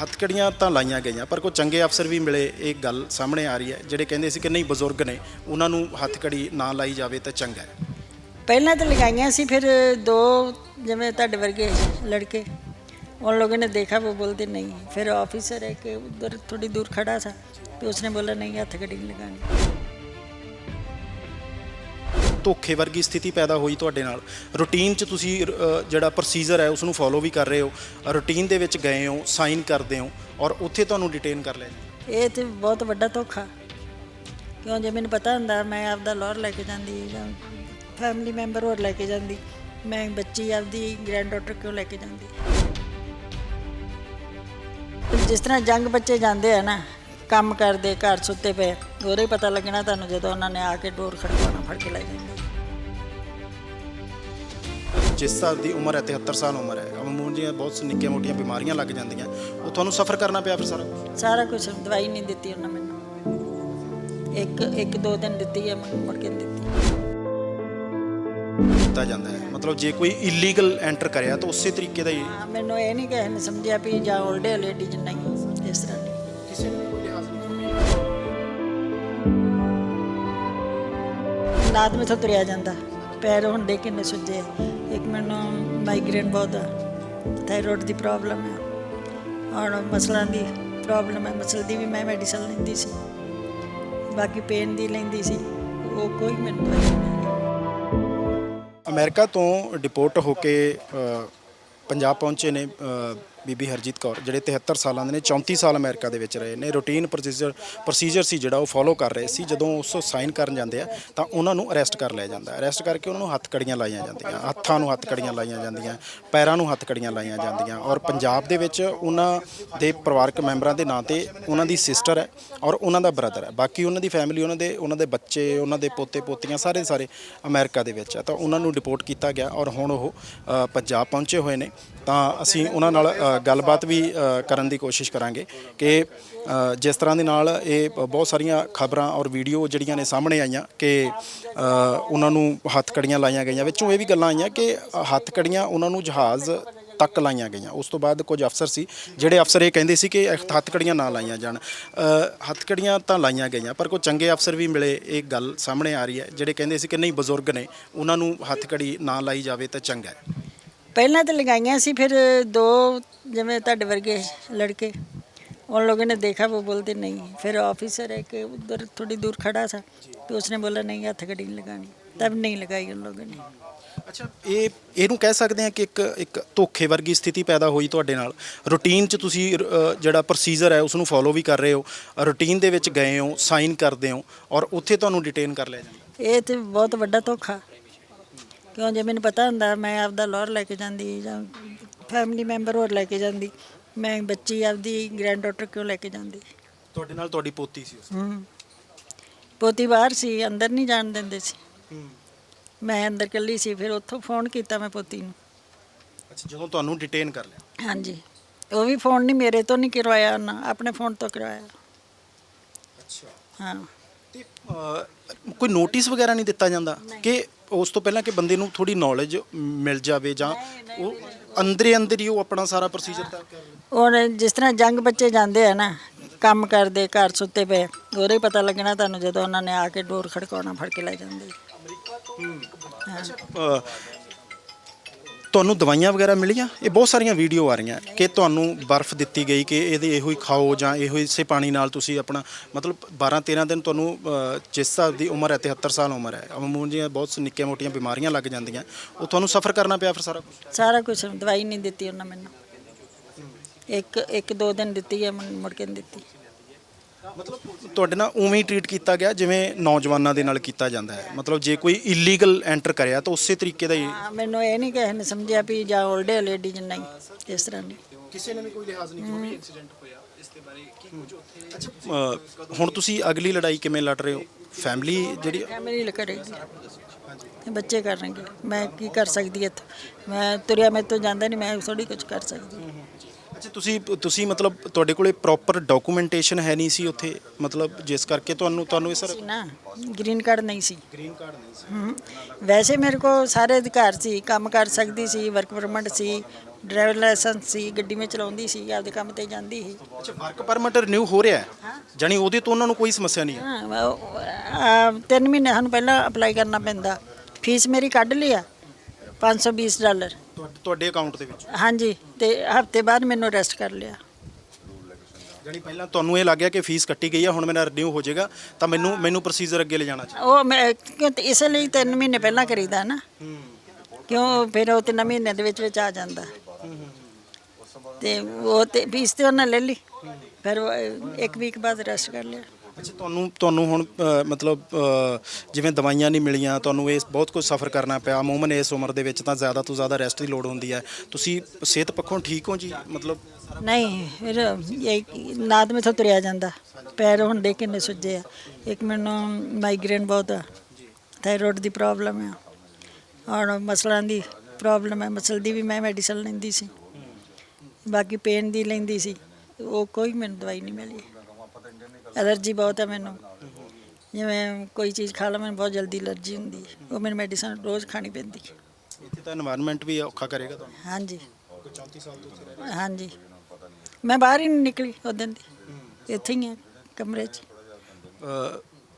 ਹੱਥਕੜੀਆਂ ਤਾਂ ਲਾਈਆਂ ਗਈਆਂ ਪਰ ਕੋਈ ਚੰਗੇ ਅਫਸਰ ਵੀ ਮਿਲੇ ਇਹ ਗੱਲ ਸਾਹਮਣੇ ਆ ਰਹੀ ਹੈ ਜਿਹੜੇ ਕਹਿੰਦੇ ਸੀ ਕਿ ਨਹੀਂ ਬਜ਼ੁਰਗ ਨੇ ਉਹਨਾਂ ਨੂੰ ਹੱਥਕੜੀ ਨਾ ਲਾਈ ਜਾਵੇ ਤਾਂ ਚੰਗਾ ਹੈ ਪਹਿਲਾਂ ਤਾਂ ਲਗਾਈਆਂ ਸੀ ਫਿਰ ਦੋ ਜਿਵੇਂ ਤੁਹਾਡੇ ਵਰਗੇ ਲੜਕੇ उन लोगों ने देखा वो बोलते नहीं फिर ऑफिसर है कि उधर थोड़ी दूर खड़ा था तो उसने बोला नहीं हथकड़ी नहीं लगानी ਧੋਖੇ ਵਰਗੀ ਸਥਿਤੀ ਪੈਦਾ ਹੋਈ ਤੁਹਾਡੇ ਨਾਲ। ਰੂਟੀਨ 'ਚ ਤੁਸੀਂ ਅ, ਜਿਹੜਾ ਪ੍ਰੋਸੀਜਰ ਹੈ ਉਸ ਨੂੰ ਫੋਲੋ ਵੀ ਕਰ ਰਹੇ ਹੋ। ਰੂਟੀਨ ਦੇ ਵਿੱਚ ਗਏ ਹੋ ਸਾਈਨ ਕਰਦੇ ਹੋ ਔਰ ਉੱਥੇ ਤੁਹਾਨੂੰ ਡਿਟੇਨ ਕਰ ਲਿਆ ਜਾਂਦਾ। ਇਹ ਤੇ ਬਹੁਤ ਵੱਡਾ ਧੋਖਾ। ਕਿਉਂ? ਜੇ ਮੈਨੂੰ ਪਤਾ ਹੁੰਦਾ ਮੈਂ ਆਪਦਾ ਲੋਰ ਲੈ ਕੇ ਜਾਂਦੀ ਜਾਂ ਫੈਮਿਲੀ ਮੈਂਬਰ ਹੋਰ ਲੈ ਕੇ ਜਾਂਦੀ। ਮੈਂ ਬੱਚੀ ਆਪਦੀ ਗ੍ਰੈਂਡ ਡਾਟਰ ਕਿਉਂ ਲੈ ਕੇ ਜਾਂਦੀ? ਜਿਸ ਤਰ੍ਹਾਂ ਜੰਗ ਬੱਚੇ ਜਾਂਦੇ ਆ ਨਾ ਕੰਮ ਕਰਦੇ ਘਰ ਸੁੱਤੇ ਪਏ ਉਹਦੇ ਹੀ ਪਤਾ ਲੱਗਣਾ ਤੁਹਾਨੂੰ ਜਦੋਂ ਉਹਨਾਂ ਨੇ ਆ ਕੇ ਡੋਰ ਖੜਕਾਉਣਾ ਫੜ ਕੇ ਲੈ ਜਾਂਦੇ। ਜਿਸ ਹਿਸਾਬ ਦੀ ਉਮਰ ਹੈ 73 ਸਾਲ ਉਮਰ ਹੈ ਅਮੂਮਨ ਦੀਆਂ ਬਹੁਤ ਨਿੱਕੀਆਂ ਮੋਟੀਆਂ ਬਿਮਾਰੀਆਂ ਲੱਗ ਜਾਂਦੀਆਂ। ਉਹ ਤੁਹਾਨੂੰ ਸਫਰ ਕਰਨਾ ਪਿਆ ਫਿਰ ਸਾਰਾ। ਸਾਰਾ ਕੁਝ ਦਵਾਈ ਨਹੀਂ ਦਿੱਤੀ ਉਹਨਾਂ ਮੈਨੂੰ। ਇੱਕ ਇੱਕ ਦੋ ਦਿਨ ਦਿੱਤੀ ਹੈ ਮੁੜ ਮੁੜ ਕੇ ਨਹੀਂ ਦਿੱਤੀ। ਦਿੱਤਾ ਜਾਂਦਾ ਹੈ। ਮਤਲਬ ਜੇ ਕੋਈ ਇਲੀਗਲ ਐਂਟਰ ਕਰਿਆ ਤਾਂ ਉਸੇ ਤਰੀਕੇ ਦਾ ਹੀ ਹਾਂ, ਮੈਨੂੰ ਇਹ ਨਹੀਂ ਕਿਸੇ ਨੇ ਸਮਝਿਆ ਵੀ ਜਾਂ 올ਡ ਲੇਡੀ ਨਹੀਂ। ਰਾਤ ਵਿੱਚ ਤੁਰਿਆ ਜਾਂਦਾ। ਪੈਰ ਹੁੰਦੇ ਕਿੰਨੇ ਸੁੱਜੇ। ਇੱਕ ਮੈਨੂੰ ਮਾਈਗ੍ਰੇਨ ਬਹੁਤ ਆ। ਥਾਇਰੋਇਡ ਦੀ ਪ੍ਰੋਬਲਮ ਹੈ ਔਰ ਮਸਲਾਂ ਦੀ ਪ੍ਰੋਬਲਮ ਹੈ ਮਸਲ ਦੀ ਵੀ ਮੈਂ ਮੈਡੀਸਨ ਲੈਂਦੀ ਸੀ। ਬਾਕੀ ਪੇਨ ਦੀ ਲੈਂਦੀ ਸੀ। ਉਹ ਕੋਈ ਮੈਨੂੰ ਦਵਾਈ ਨਹੀਂ ਅਮਰੀਕਾ ਤੋਂ ਡਿਪੋਰਟ ਹੋ ਕੇ ਪੰਜਾਬ ਪਹੁੰਚੇ ਨੇ ਬੀਬੀ ਹਰਜੀਤ ਕੌਰ, ਜਿਹੜੇ 73 ਸਾਲਾਂ ਦੇ ਨੇ 34 ਸਾਲ ਅਮਰੀਕਾ ਦੇ ਵਿੱਚ ਰਹੇ ਨੇ। ਰੂਟੀਨ ਪ੍ਰੋਸੀਜਰ ਪ੍ਰੋਸੀਜਰ ਸੀ ਜਿਹੜਾ ਉਹ ਫੋਲੋ ਕਰ ਰਹੇ ਸੀ। ਜਦੋਂ ਉਸ ਸਾਈਨ ਕਰਨ ਜਾਂਦੇ ਆ, ਤਾਂ ਉਹਨਾਂ ਨੂੰ ਅਰੈਸਟ ਕਰ ਲਿਆ ਜਾਂਦਾ। ਅਰੈਸਟ ਕਰਕੇ ਉਹਨਾਂ ਨੂੰ ਹੱਥ ਕੜੀਆਂ ਲਾਈਆਂ ਜਾਂਦੀਆਂ। ਹੱਥਾਂ ਨੂੰ ਹੱਥ ਕੜੀਆਂ ਲਾਈਆਂ ਜਾਂਦੀਆਂ, ਪੈਰਾਂ ਨੂੰ ਹੱਥ ਕੜੀਆਂ ਲਾਈਆਂ ਜਾਂਦੀਆਂ। ਔਰ ਪੰਜਾਬ ਦੇ ਵਿੱਚ ਉਹਨਾਂ ਦੇ ਪਰਿਵਾਰਕ ਮੈਂਬਰਾਂ ਦੇ ਨਾਂ ਤੇ ਉਹਨਾਂ ਦੀ ਸਿਸਟਰ ਹੈ ਔਰ ਉਹਨਾਂ ਦਾ ਬ੍ਰਦਰ ਹੈ। ਬਾਕੀ ਉਹਨਾਂ ਦੀ ਫੈਮਿਲੀ ਉਹਨਾਂ ਦੇ ਉਹਨਾਂ ਦੇ ਬੱਚੇ, ਉਹਨਾਂ ਦੇ ਪੋਤੇ, ਪੋਤੀਆਂ, ਸਾਰੇ ਸਾਰੇ ਅਮਰੀਕਾ ਦੇ ਵਿੱਚ ਹੈ। ਤਾਂ ਉਹਨਾਂ ਨੂੰ ਡਿਪੋਰਟ ਕੀਤਾ ਗਿਆ ਔਰ ਹੁਣ ਉਹ ਪੰਜਾਬ ਪਹੁੰਚੇ ਹੋਏ ਨੇ। ਤਾਂ ਅਸੀਂ ਉਹਨਾਂ ਨਾਲ ਗੱਲਬਾਤ ਵੀ ਕਰਨ ਦੀ ਕੋਸ਼ਿਸ਼ ਕਰਾਂਗੇ ਕਿ ਜਿਸ ਤਰ੍ਹਾਂ ਦੇ ਨਾਲ ਇਹ ਬਹੁਤ ਸਾਰੀਆਂ ਖਬਰਾਂ ਔਰ ਵੀਡੀਓ ਜਿਹੜੀਆਂ ਨੇ ਸਾਹਮਣੇ ਆਈਆਂ ਕਿ ਉਹਨਾਂ ਨੂੰ ਹੱਥਕੜੀਆਂ ਲਾਈਆਂ ਗਈਆਂ, ਵਿੱਚੋਂ ਇਹ ਵੀ ਗੱਲਾਂ ਆਈਆਂ ਕਿ ਹੱਥ ਕੜੀਆਂ ਉਹਨਾਂ ਨੂੰ ਜਹਾਜ਼ ਤੱਕ ਲਾਈਆਂ ਗਈਆਂ। ਉਸ ਤੋਂ ਬਾਅਦ ਕੁਝ ਅਫਸਰ ਸੀ, ਜਿਹੜੇ ਅਫਸਰ ਇਹ ਕਹਿੰਦੇ ਸੀ ਕਿ ਹੱਥਕੜੀਆਂ ਨਾ ਲਾਈਆਂ ਜਾਣ। ਹੱਥਕੜੀਆਂ ਤਾਂ ਲਾਈਆਂ ਗਈਆਂ, ਪਰ ਕੋਈ ਚੰਗੇ ਅਫਸਰ ਵੀ ਮਿਲੇ, ਇਹ ਗੱਲ ਸਾਹਮਣੇ ਆ ਰਹੀ ਹੈ, ਜਿਹੜੇ ਕਹਿੰਦੇ ਸੀ ਕਿ ਨਹੀਂ ਬਜ਼ੁਰਗ ਨੇ, ਉਹਨਾਂ ਨੂੰ ਹੱਥਕੜੀ ਨਾ ਲਾਈ ਜਾਵੇ ਤਾਂ ਚੰਗਾ ਹੈ। ਪਹਿਲਾਂ ਤਾਂ ਲਗਾਈਆਂ ਸੀ ਫਿਰ ਦੋ ਜਿਵੇਂ ਤੁਹਾਡੇ ਵਰਗੇ ਲੜਕੇ उन लोगों ने देखा वो बोलते नहीं फिर ऑफिसर है कि उधर थोड़ी दूर खड़ा था तो उसने बोला नहीं हथकड़ी नहीं लगानी तब नहीं लगाई उन लोगों ने ਅੱਛਾ ਇਹ ਇਹਨੂੰ ਕਹਿ ਸਕਦੇ ਹਾਂ ਕਿ ਇੱਕ ਇੱਕ ਧੋਖੇ ਵਰਗੀ ਸਥਿਤੀ ਪੈਦਾ ਹੋਈ ਤੁਹਾਡੇ ਨਾਲ ਰੂਟੀਨ 'ਚ ਤੁਸੀਂ ਅ, ਜਿਹੜਾ ਪ੍ਰੋਸੀਜਰ ਹੈ ਉਸ ਨੂੰ ਫੋਲੋ ਵੀ ਕਰ ਰਹੇ ਹੋ ਰੂਟੀਨ ਦੇ ਵਿੱਚ ਗਏ ਹੋ ਸਾਈਨ ਕਰਦੇ ਹੋ ਔਰ ਉੱਥੇ ਤੁਹਾਨੂੰ ਡਿਟੇਨ ਕਰ ਲਿਆ ਜਾਂਦਾ ਇਹ ਤੇ ਬਹੁਤ ਵੱਡਾ ਧੋਖਾ ਕਿਉਂ ਜੇ ਮੈਨੂੰ ਪਤਾ ਹੁੰਦਾ ਮੈਂ ਆਪਦਾ ਲੋਰ ਲੈ ਕੇ ਜਾਂਦੀ ਜਾਂ ਫੈਮਿਲੀ ਮੈਂਬਰ ਹੋਰ ਲੈ ਕੇ ਜਾਂਦੀ ਮੈਂ ਬੱਚੀ ਆਪਦੀ ਗ੍ਰੈਂਡ ਡਾਟਰ ਕਿਉਂ ਲੈ ਕੇ ਜਾਂਦੀ? ਤੁਹਾਡੇ ਨਾਲ ਤੁਹਾਡੀ ਪੋਤੀ ਸੀ ਉਸ ਹੂੰ। ਪੋਤੀ ਬਾਹਰ ਸੀ ਅੰਦਰ ਨਹੀਂ ਜਾਣ ਦਿੰਦੇ ਸੀ। ਮੈਂ ਅੰਦਰ ਇਕੱਲੀ ਸੀ ਫਿਰ ਉੱਥੋਂ ਫੋਨ ਕੀਤਾ ਮੈਂ ਪੋਤੀ ਨੂੰ। ਅੱਛਾ ਜਦੋਂ ਤੁਹਾਨੂੰ ਡਿਟੇਨ ਕਰ ਲਿਆ? ਹਾਂਜੀ। ਉਹ ਵੀ ਫੋਨ ਨਹੀਂ ਮੇਰੇ ਤੋਂ ਨਹੀਂ ਕਰਵਾਇਆ ਉਹਨਾਂ ਆਪਣੇ ਫੋਨ ਤੋਂ ਕਰਵਾਇਆ। ਅੱਛਾ। ਹਾਂ। ਤੇ ਕੋਈ ਨੋਟਿਸ ਵਗੈਰਾ ਨਹੀਂ ਦਿੱਤਾ ਜਾਂਦਾ? ਕਿ ਉਸ ਤੋਂ ਪਹਿਲਾਂ ਕਿ ਬੰਦੇ ਨੂੰ ਥੋੜੀ ਨੌਲੇਜ ਮਿਲ ਜਾਵੇ ਜਾਂ ਉਹ ਅੰਦਰੇ ਅੰਦਰ ਹੀ ਉਹ ਆਪਣਾ ਸਾਰਾ ਪ੍ਰੋਸੀਜਰ ਤੈਅ ਕਰ ਲੈ ਔਰ ਜਿਸ ਤਰ੍ਹਾਂ ਜੰਗ ਬੱਚੇ ਜਾਂਦੇ ਆ ਨਾ ਕੰਮ ਕਰਦੇ ਘਰ ਸੁੱਤੇ ਪਏ ਉਹਦੇ ਹੀ ਪਤਾ ਲੱਗਣਾ ਤੁਹਾਨੂੰ ਜਦੋਂ ਉਹਨਾਂ ਨੇ ਆ ਕੇ ਡੋਰ ਖੜਕਾਉਣਾ ਫੜ ਕੇ ਲੈ ਜਾਂਦੇ। ਤੁਹਾਨੂੰ ਦਵਾਈਆਂ ਵਗੈਰਾ ਮਿਲੀਆਂ ਇਹ ਬਹੁਤ ਸਾਰੀਆਂ ਵੀਡੀਓ ਆ ਰਹੀਆਂ। ਕਿ ਤੁਹਾਨੂੰ ਬਰਫ਼ ਦਿੱਤੀ ਗਈ ਕਿ ਇਹਦੇ ਇਹੋ ਹੀ ਖਾਓ ਜਾਂ ਇਹੋ ਹੀ ਇਸੇ ਪਾਣੀ ਨਾਲ ਤੁਸੀਂ ਆਪਣਾ ਮਤਲਬ 12 13 ਦਿਨ ਤੁਹਾਨੂੰ ਅ, ਜਿਸ ਹਿਸਾਬ ਦੀ ਉਮਰ ਹੈ 73 ਸਾਲ ਉਮਰ ਹੈ। ਅਮੂਮਨ ਦੀਆਂ ਬਹੁਤ ਨਿੱਕੀਆਂ ਮੋਟੀਆਂ ਬਿਮਾਰੀਆਂ ਲੱਗ ਜਾਂਦੀਆਂ। ਉਹ ਤੁਹਾਨੂੰ ਸਫਰ ਕਰਨਾ ਪਿਆ ਫਿਰ ਸਾਰਾ ਕੁਛ? ਸਾਰਾ ਕੁਝ ਦਵਾਈ ਨਹੀਂ ਦਿੱਤੀ ਉਹਨਾਂ ਮੈਨੂੰ। ਇੱਕ ਇੱਕ ਦੋ ਦਿਨ ਦਿੱਤੀ ਹੈ ਮੁੜ ਮੁੜ ਕੇ ਨਹੀਂ ਦਿੱਤੀ। ਮਤਲਬ ਤੁਹਾਡੇ ਨਾਲ ਉਵੇਂ ਹੀ ਟ੍ਰੀਟ ਕੀਤਾ ਗਿਆ ਜਿਵੇਂ ਨੌਜਵਾਨਾਂ ਦੇ ਨਾਲ ਕੀਤਾ ਜਾਂਦਾ ਹੈ? ਮਤਲਬ ਜੇ ਕੋਈ ਇਲੀਗਲ ਐਂਟਰ ਕਰਿਆ ਤਾਂ ਉਸੇ ਤਰੀਕੇ ਦਾ ਹੀ ਹਾਂ, ਮੈਨੂੰ ਇਹ ਨਹੀਂ ਕਿਸੇ ਨੇ ਸਮਝਿਆ ਵੀ ਜਾਂ 올ਡ ਲੇਡੀ ਨਹੀਂ ਇਸ ਤਰ੍ਹਾਂ ਨਹੀਂ ਕਿਸੇ ਨੇ ਵੀ ਕੋਈ ਲਿਹਾਜ਼ ਨਹੀਂ ਵੀ ਐਕਸੀਡੈਂਟ ਹੋਇਆ ਇਸ ਦੇ ਬਾਰੇ ਕੀ ਕੁਝ ਉੱਥੇ ਅੱਛਾ ਹੁਣ ਤੁਸੀਂ ਅਗਲੀ ਲੜਾਈ ਕਿਵੇਂ ਲੜ ਰਹੇ ਹੋ? ਫੈਮਿਲੀ ਜਿਹੜੀ ਫੈਮਿਲੀ ਕਰੇਗੀ ਇਹ ਬੱਚੇ ਕਰਨਗੇ। ਮੈਂ ਕੀ ਕਰ ਸਕਦੀ ਇੱਥੇ? ਮੈਂ ਤੁਰਿਆ ਮੇਰੇ ਤੋਂ ਜਾਂਦਾ ਨਹੀਂ ਮੈਂ ਥੋੜੀ ਕੁਝ ਕਰ ਸਕਦੀ। ਅੱਛਾ ਤੁਸੀਂ ਤੁਸੀਂ ਮਤਲਬ ਤੁਹਾਡੇ ਕੋਲੇ ਪ੍ਰੋਪਰ ਡਾਕੂਮੈਂਟੇਸ਼ਨ ਹੈ ਨਹੀਂ ਸੀ ਉੱਥੇ? ਮਤਲਬ ਜਿਸ ਕਰਕੇ ਤੁਹਾਨੂੰ ਤੁਹਾਨੂੰ ਇਹ ਸਰ ਸੀ ਨਾ ਗ੍ਰੀਨ ਕਾਰਡ ਨਹੀਂ ਸੀ। ਗ੍ਰੀਨ ਕਾਰਡ ਨਹੀਂ ਸੀ। ਹਮ, ਵੈਸੇ ਮੇਰੇ ਕੋ ਸਾਰੇ ਅਧਿਕਾਰ ਸੀ ਕੰਮ ਕਰ ਸਕਦੀ ਸੀ ਵਰਕ ਪਰਮਿਟ ਸੀ ਡਰਾਈਵਰ ਲਾਇਸੈਂਸ ਸੀ ਗੱਡੀ ਮੈਂ ਚਲਾਉਂਦੀ ਸੀ ਆਪਦੇ ਕੰਮ ਤੇ ਜਾਂਦੀ ਸੀ। ਅੱਛਾ ਵਰਕ ਪਰਮਿਟ ਰਿਨਿਊ ਹੋ ਰਿਹਾ ਹੈ? ਜਾਨੀ ਉਹਦੇ ਤੋਂ ਉਹਨਾਂ ਨੂੰ ਕੋਈ ਸਮੱਸਿਆ ਨਹੀਂ ਹੈ? ਹਾਂ ਉਹ, ਆ, ਤਿੰਨ ਮਹੀਨੇ ਸਾਨੂੰ ਪਹਿਲਾਂ ਅਪਲਾਈ ਕਰਨਾ ਪੈਂਦਾ। ਫੀਸ ਮੇਰੀ ਕੱਢ ਲਿਆ 520 ਡਾਲਰ ਤੁਹਾਡੇ ਅਕਾਊਂਟ ਦੇ ਵਿੱਚ? ਹਾਂਜੀ ਤੇ ਹਫ਼ਤੇ ਬਾਅਦ ਮੈਨੂੰ ਅਰੈਸਟ ਕਰ ਲਿਆ। ਜਾਨੀ ਪਹਿਲਾਂ ਤੁਹਾਨੂੰ ਇਹ ਲੱਗਿਆ ਕਿ ਫੀਸ ਕੱਟੀ ਗਈ ਹੈ ਹੁਣ ਮੇਰਾ ਰਿਨਿਊ ਹੋ ਜਾਏਗਾ ਤਾਂ ਮੈਨੂੰ ਮੈਨੂੰ ਪ੍ਰੋਸੀਜਰ ਅੱਗੇ ਲੈ ਜਾਣਾ ਚਾਹੀਦਾ। ਉਹ ਮੈਂ ਕਿਉਂ ਤੇ ਇਸੇ ਲਈ ਤਿੰਨ ਮਹੀਨੇ ਪਹਿਲਾਂ ਕਰੀਦਾ ਨਾ। ਕਿਉਂ ਫਿਰ ਉਹ ਤਿੰਨ ਮਹੀਨੇ ਦੇ ਵਿੱਚ ਵਿੱਚ ਆ ਜਾਂਦਾ। ਤੇ ਉਹ ਤੇ ਫੀਸ ਤੇ ਉਹਨਾਂ ਲੈ ਲਈ। ਫਿਰ ਉਹ ਇੱਕ ਵੀਕ ਬਾਅਦ ਅਰੈਸਟ ਕਰ ਲਿਆ। ਅੱਛਾ ਤੁਹਾਨੂੰ ਤੁਹਾਨੂੰ ਹੁਣ ਅ, ਮਤਲਬ ਅ, ਜਿਵੇਂ ਦਵਾਈਆਂ ਨਹੀਂ ਮਿਲੀਆਂ ਤੁਹਾਨੂੰ ਇਹ ਬਹੁਤ ਕੁਝ ਸਫਰ ਕਰਨਾ ਪਿਆ। ਅਮੂਮਨ ਇਸ ਉਮਰ ਦੇ ਵਿੱਚ ਤਾਂ ਜ਼ਿਆਦਾ ਤੋਂ ਜ਼ਿਆਦਾ ਰੈਸਟ ਦੀ ਲੋੜ ਹੁੰਦੀ ਹੈ। ਤੁਸੀਂ ਸਿਹਤ ਪੱਖੋਂ ਠੀਕ ਹੋ ਜੀ? ਮਤਲਬ ਨਹੀਂ ਫਿਰ ਇਹ ਨਾਦ ਮੇਥੋਂ ਤੁਰਿਆ ਜਾਂਦਾ। ਪੈਰ ਹੁੰਦੇ ਕਿੰਨੇ ਸੁੱਜੇ ਆ। ਇੱਕ ਮੈਨੂੰ ਮਾਈਗ੍ਰੇਨ ਬਹੁਤ ਆ। ਥਾਇਰੋਇਡ ਦੀ ਪ੍ਰੋਬਲਮ ਆ। ਔਰ ਮਸਲਾਂ ਦੀ ਪ੍ਰੋਬਲਮ ਹੈ ਮਸਲ ਦੀ ਵੀ ਮੈਂ ਮੈਡੀਸਨ ਲੈਂਦੀ ਸੀ। ਬਾਕੀ ਪੇਨ ਦੀ ਲੈਂਦੀ ਸੀ। ਉਹ ਕੋਈ ਮੈਨੂੰ ਦਵਾਈ ਨਹੀਂ ਮਿਲੀ। ਐਲਰਜੀ ਬਹੁਤ ਹੈ ਮੈਨੂੰ। ਜਿਵੇਂ ਕੋਈ ਚੀਜ਼ ਖਾ ਲਾਂ ਮੈਨੂੰ ਬਹੁਤ ਜਲਦੀ ਐਲਰਜੀ ਹੁੰਦੀ ਉਹ ਮੈਨੂੰ ਮੈਡੀਸਨ ਰੋਜ਼ ਖਾਣੀ ਪੈਂਦੀ। ਇੱਥੇ ਤਾਂ এনवायरमेंट ਵੀ ਔਖਾ ਕਰੇਗਾ ਤੁਹਾਨੂੰ? ਹਾਂਜੀ। 34 ਸਾਲ ਤੋਂ ਇੱਥੇ ਰਹਿ ਰਹੇ? ਹਾਂਜੀ। ਮੈਂ ਬਾਹਰ ਹੀ ਨਹੀਂ ਨਿਕਲੀ ਉਸ ਦਿਨ ਦੀ। ਇੱਥੇ ਹੀ ਹਾਂ ਕਮਰੇ 'ਚ।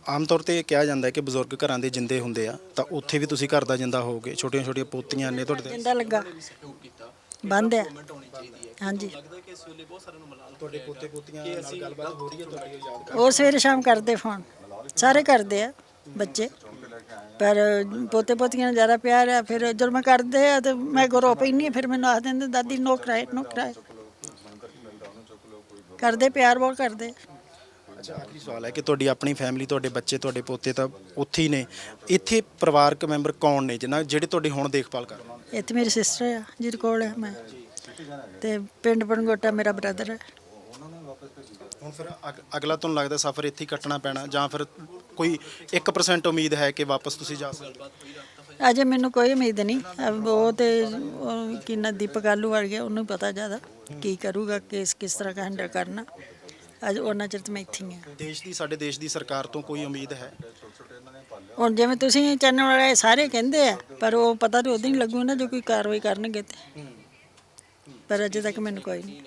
ਆਮ ਤੌਰ ਤੇ ਕਿਹਾ ਜਾਂਦਾ ਹੈ ਕਿ ਬਜ਼ੁਰਗ ਘਰਾਂ ਦੇ ਜਿੰਦੇ ਹੁੰਦੇ ਆ। ਤਾਂ ਉੱਥੇ ਵੀ ਤੁਸੀਂ ਘਰ ਦਾ ਜਿੰਦਾ ਹੋਗੇ ਛੋਟੀਆਂ ਛੋਟੀਆਂ ਪੋਤੀਆਂ ਨੇ ਤੁਹਾਡੇ ਜਿੰਦਾ ਲੱਗਾ। ਬੰਦ ਆ ਹਾਂਜੀ। ਤੁਹਾਡੇ ਪੋਤੇ ਪੋਤੀਆਂ ਨਾਲ ਗੱਲਬਾਤ ਹੋ ਰਹੀ ਹੈ ਤੁਹਾਡੀ ਯਾਦ ਉਹ ਸਵੇਰੇ ਸ਼ਾਮ ਕਰਦੇ ਫੋਨ। ਸਾਰੇ ਕਰਦੇ ਆ ਬੱਚੇ। ਪਰ ਪੋਤੇ ਪੋਤੀਆਂ ਨਾਲ ਜ਼ਿਆਦਾ ਪਿਆਰ ਆ ਫਿਰ ਜਦੋਂ ਮੈਂ ਕਰਦੇ ਆ ਤੇ ਮੈਂ ਗਰੋ ਹਾਂ ਫਿਰ ਮੈਨੂੰ ਆਖ ਦਿੰਦੇ ਦਾਦੀ ਨੋ ਕਰਾਏ ਨੋ ਕਰਾਏ ਕਰਦੇ ਪਿਆਰ ਬਹੁਤ ਕਰਦੇ। ਅੱਛਾ ਆਖਰੀ ਸਵਾਲ ਹੈ ਕਿ ਤੁਹਾਡੀ ਆਪਣੀ ਫੈਮਿਲੀ ਤੁਹਾਡੇ ਬੱਚੇ ਤੁਹਾਡੇ ਪੋਤੇ ਤਾਂ ਉੱਥੇ ਹੀ ਨੇ। ਇੱਥੇ ਪਰਿਵਾਰਕ ਮੈਂਬਰ ਕੌਣ ਨੇ? ਜਿਨ੍ਹਾਂ ਜਿਹੜੇ ਤੁਹਾਡੀ ਹੁਣ ਦੇਖਭਾਲ ਕਰ ਰਹੇ ਨੇ? ਇੱਥੇ ਮੇਰੀ ਸਿਸਟਰ ਆ ਜਿਹਦੇ ਕੋਲ ਹੈ ਮੈਂ। ਤੇ ਪਿੰਡ ਪਣਗੋਟਾ ਮੇਰਾ ਬ੍ਰਦਰ ਹੈ ਹੁਣ ਫਿਰ ਅਗ- ਅਗਲਾ ਤੁਹਾਨੂੰ ਲੱਗਦਾ ਸਫ਼ਰ ਇੱਥੇ ਹੀ ਕੱਟਣਾ ਪੈਣਾ ਜਾਂ ਫਿਰ ਕੋਈ 1% ਉਮੀਦ ਹੈ ਕਿ ਵਾਪਸ ਤੁਸੀਂ ਜਾ ਸਕਦੇ ਅਜੇ ਮੈਨੂੰ ਕੋਈ ਉਮੀਦ ਨਹੀਂ। ਅਬ ਉਹ ਤੇ ਉਹ ਕਿੰਨਾ ਦੀਪਕ ਆਲੂ ਵੜ ਗਿਆ ਉਹਨੂੰ ਪਤਾ ਜ਼ਿਆਦਾ ਕੀ ਕਰੂਗਾ ਕਿਸ ਕਿਸ ਤਰ੍ਹਾਂ ਹੈਂਡਲ ਕਰਨਾ। ਅੱਜ ਉਹਨਾਂ ਚਿਰ ਤੇ ਮੈਂ ਇੱਥੇ ਹੀ ਹਾਂ ਦੇਸ਼ ਦੀ ਸਾਡੇ ਦੇਸ਼ ਦੀ ਸਰਕਾਰ ਤੋਂ ਕੋਈ ਉਮੀਦ ਹੈ? ਹੁਣ ਜਿਵੇਂ ਤੁਸੀਂ ਚੈਨਲ ਵਾਲੇ ਸਾਰੇ ਕਹਿੰਦੇ ਆ ਪਰ ਉਹ ਪਤਾ ਤੇ ਉਦੋਂ ਹੀ ਲੱਗੂ ਨਾ ਜੋ ਕੋਈ ਕਾਰਵਾਈ ਕਰਨਗੇ ਤੇ। ਪਰ ਅਜੇ ਤੱਕ ਮੈਨੂੰ ਕੋਈ ਨਹੀਂ।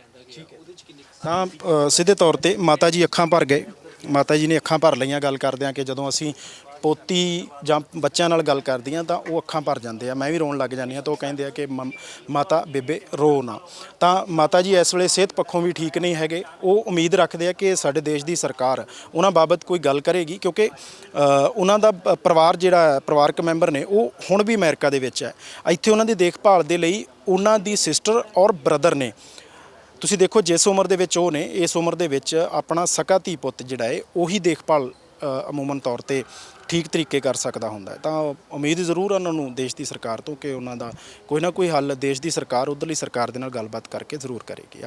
ਤਾਂ ਅ, ਸਿੱਧੇ ਤੌਰ ਤੇ ਮਾਤਾ ਜੀ ਅੱਖਾਂ ਭਰ ਗਏ। ਮਾਤਾ ਜੀ ਨੇ ਅੱਖਾਂ ਭਰ ਲਈਆਂ ਗੱਲ ਕਰਦੇ ਆ ਕਿ ਜਦੋਂ ਅਸੀਂ ਪੋਤੀ ਜਾਂ ਬੱਚਿਆਂ ਨਾਲ ਗੱਲ ਕਰਦੀਆਂ ਤਾਂ ਉਹ ਅੱਖਾਂ ਭਰ ਜਾਂਦੇ ਆ। ਮੈਂ ਵੀ ਰੋਣ ਲੱਗ ਜਾਂਦੀ ਆ ਤਾਂ ਉਹ ਕਹਿੰਦੇ ਆ ਕਿ ਮੰਮ- ਮਾਤਾ ਬੇਬੇ ਰੋ ਨਾ। ਤਾਂ ਮਾਤਾ ਜੀ ਇਸ ਵੇਲੇ ਸਿਹਤ ਪੱਖੋਂ ਵੀ ਠੀਕ ਨਹੀਂ ਹੈਗੇ। ਉਹ ਉਮੀਦ ਰੱਖਦੇ ਆ ਕਿ ਸਾਡੇ ਦੇਸ਼ ਦੀ ਸਰਕਾਰ ਉਹਨਾਂ ਬਾਬਤ ਕੋਈ ਗੱਲ ਕਰੇਗੀ ਕਿਉਂਕਿ ਅ, ਉਹਨਾਂ ਦਾ ਪ- ਪਰਿਵਾਰ ਜਿਹੜਾ ਹੈ, ਪਰਿਵਾਰਕ ਮੈਂਬਰ ਨੇ ਉਹ ਹੁਣ ਵੀ ਅਮਰੀਕਾ ਦੇ ਵਿੱਚ ਹੈ। ਇੱਥੇ ਉਹਨਾਂ ਦੀ ਦੇਖਭਾਲ ਦੇ ਲਈ ਉਹਨਾਂ ਦੀ ਸਿਸਟਰ ਔਰ ਬ੍ਰਦਰ ਨੇ। ਤੁਸੀਂ ਦੇਖੋ ਜਿਸ ਉਮਰ ਦੇ ਵਿੱਚ ਉਹ ਨੇ ਇਸ ਉਮਰ ਦੇ ਵਿੱਚ ਆਪਣਾ ਸਕਾ ਧੀ ਪੁੱਤ ਜਿਹੜਾ ਹੈ ਉਹੀ ਦੇਖਭਾਲ ਅਮੂਮਨ ਤੌਰ ਤੇ ਠੀਕ ਤਰੀਕੇ ਕਰ ਸਕਦਾ ਹੁੰਦਾ ਤਾਂ ਉਮੀਦ ਜ਼ਰੂਰ ਉਹਨਾਂ ਨੂੰ ਦੇਸ਼ ਦੀ ਸਰਕਾਰ ਤੋਂ ਕਿ ਉਹਨਾਂ ਦਾ ਕੋਈ ਨਾ ਕੋਈ ਹੱਲ ਦੇਸ਼ ਦੀ ਸਰਕਾਰ, ਉਧਰਲੀ ਸਰਕਾਰ ਦੇ ਨਾਲ ਗੱਲਬਾਤ ਕਰਕੇ ਜ਼ਰੂਰ ਕਰੇਗੀ।